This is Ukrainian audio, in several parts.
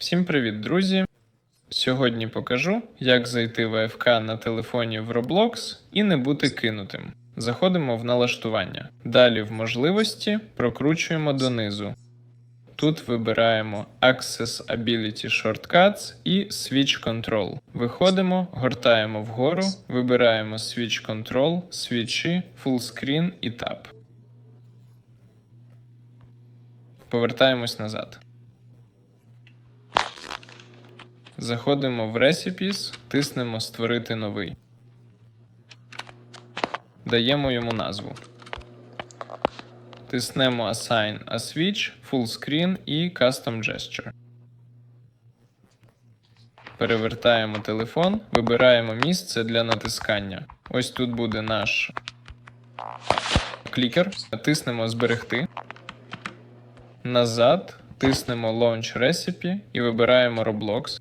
Всім привіт, друзі! Сьогодні покажу, як зайти в АФК на телефоні в Roblox і не бути кинутим. Заходимо в налаштування. Далі в можливості прокручуємо донизу. Тут вибираємо Accessibility Shortcuts і Switch Control. Виходимо, гортаємо вгору, вибираємо Switch Control, свічі, Full Screen і Tab. Повертаємось назад. Заходимо в Recipes, тиснемо Створити новий. Даємо йому назву. Тиснемо Assign a Switch, Full Screen і Custom Gesture. Перевертаємо телефон, вибираємо місце для натискання. Ось тут буде наш клікер. Тиснемо Зберегти. Назад тиснемо Launch Recipe і вибираємо Roblox.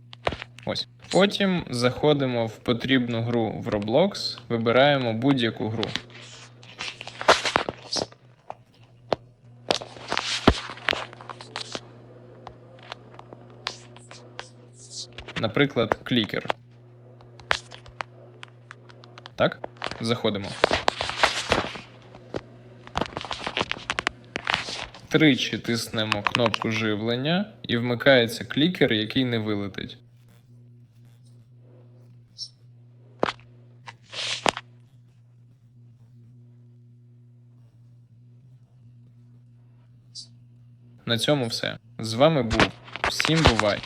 Ось. Потім заходимо в потрібну гру в Roblox, вибираємо будь-яку гру. Наприклад, клікер. Так? Заходимо. Тричі тиснемо кнопку живлення і вмикається клікер, який не вилетить. На цьому все. З вами був. Всім бувай!